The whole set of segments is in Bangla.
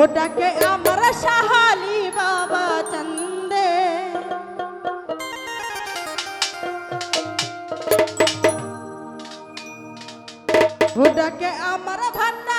ওটাকে আমার সাহালি বাবা চন্দে। ওটাকে আমার ভান্ডারি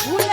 ভুল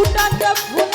Who done the food?